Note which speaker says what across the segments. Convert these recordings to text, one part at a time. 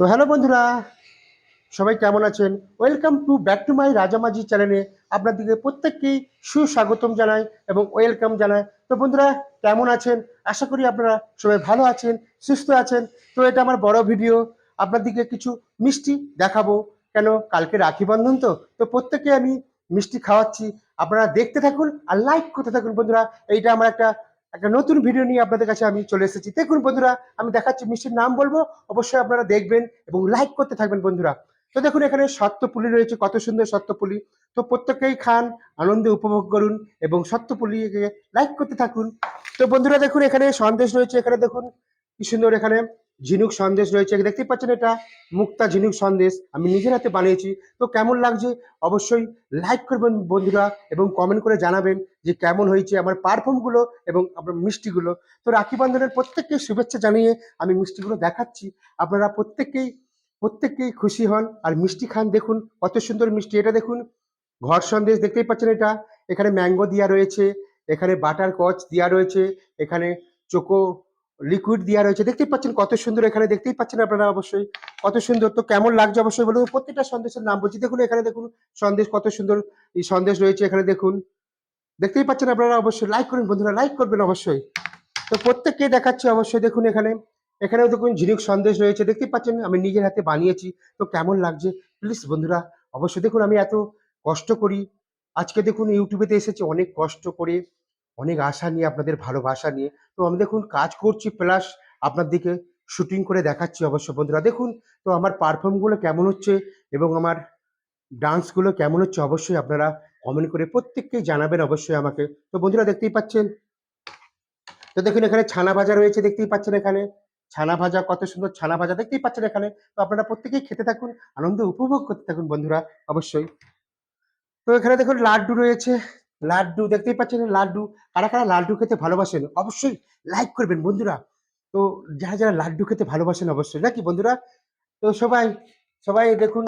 Speaker 1: তো হ্যালো বন্ধুরা, সবাই কেমন আছেন? Welcome to back to my Rajamajhi চ্যানেলে আপনাদেরকে প্রত্যেককেই সুস্বাগতম জানাই এবং ওয়েলকাম জানাই। তো বন্ধুরা, কেমন আছেন? আশা করি আপনারা সবাই ভালো আছেন, সুস্থ আছেন। তো এটা আমার বড় ভিডিও আপনাদেরকে কিছু মিষ্টি দেখাবো। কেন? কালকে রাখি বন্ধন তো তো প্রত্যেককে আমি মিষ্টি খাওয়াচ্ছি। আপনারা দেখতে থাকুন আর লাইক করতে থাকুন বন্ধুরা। এইটা আমার একটা একটা নতুন ভিডিও নিয়ে আপনাদের কাছে আমি চলে এসেছি। দেখুন বন্ধুরা, আমি দেখাচ্ছি, মিষ্টির নাম বলব, অবশ্যই আপনারা দেখবেন এবং লাইক করতে থাকবেন বন্ধুরা। তো দেখুন, এখানে সত্যপুলি রয়েছে, কত সুন্দর সত্যপুলি। তো প্রত্যেকেই খান, আনন্দে উপভোগ করুন এবং সত্যপুলিকে লাইক করতে থাকুন। তো বন্ধুরা, দেখুন, এখানে সন্দেশ রয়েছে, এখানে দেখুন, কি সুন্দর এখানে। ঝিনুক সন্দেশ রয়েছে। দেখতেই পাচ্ছেন এটা, মুক্তা ঝিনুক সন্দেশ। আমি নিজের হাতে বানিয়েছি। তো কেমন লাগছে? অবশ্যই লাইক করবেন বন্ধুরা এবং কমেন্ট করে জানাবেন যে কেমন হয়েছে আমার পারফর্মগুলো এবং আপনার মিষ্টিগুলো। তো রাখি বন্ধনের প্রত্যেককে শুভেচ্ছা জানিয়ে আমি মিষ্টিগুলো দেখাচ্ছি। আপনারা প্রত্যেককেই প্রত্যেককেই খুশি হন। আর মিষ্টি খান, দেখুন, কত সুন্দর মিষ্টি। এটা দেখুন, ঘর সন্দেশ, দেখতেই পাচ্ছেন এটা। এখানে ম্যাঙ্গো দেওয়া রয়েছে, এখানে বাটার কচ দেওয়া রয়েছে, এখানে চোকো লিকুইড দেওয়া রয়েছে। দেখতেই পাচ্ছেন কত সুন্দর এখানে, দেখতেই পাচ্ছেন আপনারা অবশ্যই কত সুন্দর। তো কেমন লাগছে অবশ্যই বলুন। প্রত্যেকটা সন্দেশের নাম বলছি। দেখুন, এখানে দেখুন সন্দেশ, কত সুন্দর এই সন্দেশ রয়েছে এখানে, দেখুন। দেখতেই পাচ্ছেন আপনারা অবশ্যই লাইক করুন বন্ধুরা লাইক করবেন অবশ্যই। তো প্রত্যেককে দেখাচ্ছি অবশ্যই, দেখুন এখানে। এখানেও দেখুন ঝিনুক সন্দেশ রয়েছে। দেখতেই পাচ্ছেন, আমি নিজের হাতে বানিয়েছি। তো কেমন লাগছে? প্লিজ বন্ধুরা, অবশ্যই দেখুন, আমি এত কষ্ট করি। আজকে দেখুন ইউটিউবেতে এসেছি, অনেক কষ্ট করে। অনেক আশা নিয়ে, আপনাদের ভালোবাসা নিয়ে। তো আমি দেখুন, কাজ করছি প্লাস আপনার দিকে শুটিং করে দেখাচ্ছি অবশ্য বন্ধুরা। দেখুন, তো আমার পারফর্মগুলো কেমন হচ্ছে এবং আমার ডান্সগুলো কেমন হচ্ছে অবশ্যই আপনারা কমেন্ট করে প্রত্যেককেই জানাবেন অবশ্যই আমাকে। তো বন্ধুরা, দেখতেই পাচ্ছেন? তো দেখুন, এখানে ছানা ভাজা রয়েছে, দেখতেই পাচ্ছেন এখানে। ছানা ভাজা, কত সুন্দর ছানা ভাজা, দেখতেই পাচ্ছেন এখানে। তো আপনারা প্রত্যেকেই খেতে থাকুন, আনন্দ উপভোগ করতে থাকুন বন্ধুরা, অবশ্যই। তো এখানে দেখুন, লাড্ডু রয়েছে লাড্ডু, দেখতেই পাচ্ছেন লাড্ডু। কারা কারা লাড্ডু খেতে ভালোবাসেন, অবশ্যই লাইক করবেন বন্ধুরা। তো যারা যারা লাড্ডু খেতে ভালোবাসেন অবশ্যই, নাকি বন্ধুরা? তো সবাই সবাই দেখুন,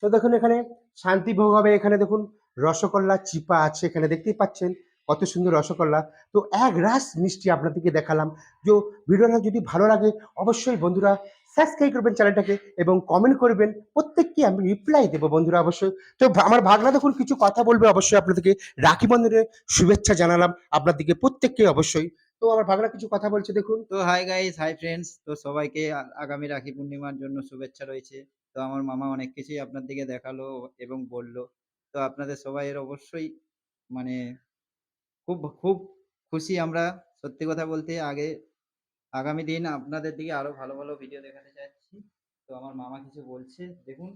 Speaker 1: তো দেখুন এখানে শান্তি ভোগ হবে। এখানে দেখুন রসগোল্লা চিপা আছে, এখানে দেখতেই পাচ্ছেন কত সুন্দর রসগোল্লা। তো এক রাস মিষ্টি আপনাদেরকে দেখালাম। যে ভিডিওটা যদি ভালো লাগে, অবশ্যই বন্ধুরা সাবস্ক্রাইব করবেন চ্যানেলটাকে এবং কমেন্ট করবেন। প্রত্যেককে আমি রিপ্লাই দেবো বন্ধুরা অবশ্যই। তো আমার ভাগনা দেখুন কিছু কথা বলবে, অবশ্যই আপনাদেরকে রাখি বন্ধনের শুভেচ্ছা জানালাম আপনাদেরকে প্রত্যেককে অবশ্যই। তো আমার ভাগনা কিছু কথা বলছে, দেখুন।
Speaker 2: তো হাই গাইস হাই ফ্রেন্ডস তো সবাইকে আগামী রাখি পূর্ণিমার জন্য শুভেচ্ছা রয়েছে। তো আমার মামা অনেক কিছুই আপনার দিকে দেখাল এবং বলল। তো আপনাদের সবাইয়ের অবশ্যই মানে খুব খুব খুশি আমরা। সত্যি কথা বলতে আগে আগামী দিন আপনাদের দিকে আরও ভালো ভালো ভিডিও দেখাতে চাচ্ছি তো আমার মামা কিছু বলছে, দেখুন।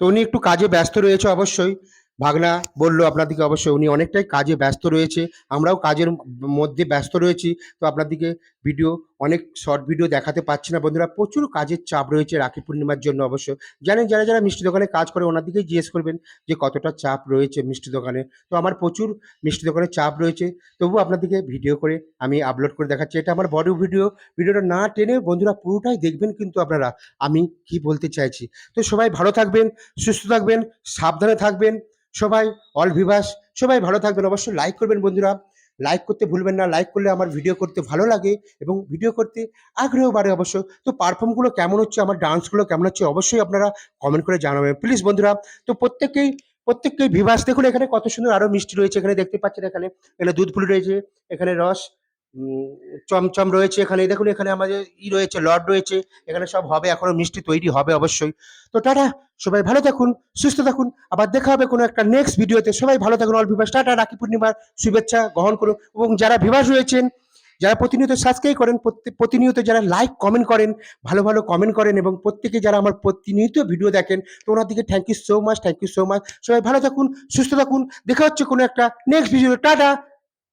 Speaker 1: তো উনি একটু কাজে ব্যস্ত রয়েছে অবশ্যই। ভাগনা বলল আপনাদেরকে অবশ্যই, উনি অনেকটাই কাজে ব্যস্ত রয়েছে। আমরাও কাজের মধ্যে ব্যস্ত রয়েছি। তো আপনাদেরকে ভিডিও অনেক শর্ট ভিডিও দেখাতে পাচ্ছি না। বন্ধুরা, প্রচুর কাজের চাপ রয়েছে রাখি পূর্ণিমার জন্য অবশ্য। জানেন, যারা যারা মিষ্টি দোকানে কাজ করে ওনার দিকেই জিজ্ঞেস করবেন যে কতটা চাপ রয়েছে মিষ্টি দোকানে। তো আমার প্রচুর মিষ্টি দোকানে চাপ রয়েছে। তবু আপনাদেরকে ভিডিও করে আমি আপলোড করে দেখাচ্ছি। এটা আমার বড় ভিডিও ভিডিওটা না টেনে বন্ধুরা পুরোটাই দেখবেন কিন্তু আপনারা। আমি কি বলতে চাইছি? তো সবাই ভালো থাকবেন, সুস্থ থাকবেন, সাবধানে থাকবেন। সবাই অল ভিভাস সবাই ভালো থাকবেন। অবশ্যই লাইক করবেন বন্ধুরা। লাইক করতে ভুলবেন না লাইক করলে আমার ভিডিও করতে ভালো লাগে এবং ভিডিও করতে আগ্রহ বাড়ে অবশ্য। তো পারফর্মগুলো কেমন হচ্ছে, আমার ডান্সগুলো কেমন হচ্ছে, অবশ্যই আপনারা কমেন্ট করে জানাবেন। প্লিজ বন্ধুরা, তো প্রত্যেকেই প্রত্যেককেই ভিভাস দেখুন এখানে কত সুন্দর আরও মিষ্টি রয়েছে, এখানে দেখতে পাচ্ছেন এখানে এখানে দুধ ফুল রয়েছে, এখানে রস চমচম রয়েছে এখানে। দেখুন, এখানে আমাদের ই রয়েছে লড রয়েছে। এখানে সব হবে, এখনও মিষ্টি তৈরি হবে অবশ্যই। তো টাটা, সবাই ভালো থাকুন, সুস্থ থাকুন। আবার দেখা হবে কোনো একটা নেক্সট ভিডিওতে সবাই ভালো থাকুন অল ভিভাস টাটা, রাখি পূর্ণিমার শুভেচ্ছা গ্রহণ করুন। এবং যারা ভিভাস রয়েছেন, যারা প্রতিনিয়ত সাবস্ক্রাইব করেন প্রতিনিয়ত যারা লাইক কমেন্ট করেন, ভালো ভালো কমেন্ট করেন, এবং প্রত্যেকে যারা আমার প্রতিনিয়ত ভিডিও দেখেন, তো ওনার দিকে thank you so much thank you so much সবাই ভালো থাকুন, সুস্থ থাকুন। দেখা হচ্ছে কোনো একটা নেক্সট ভিডিও টাটা!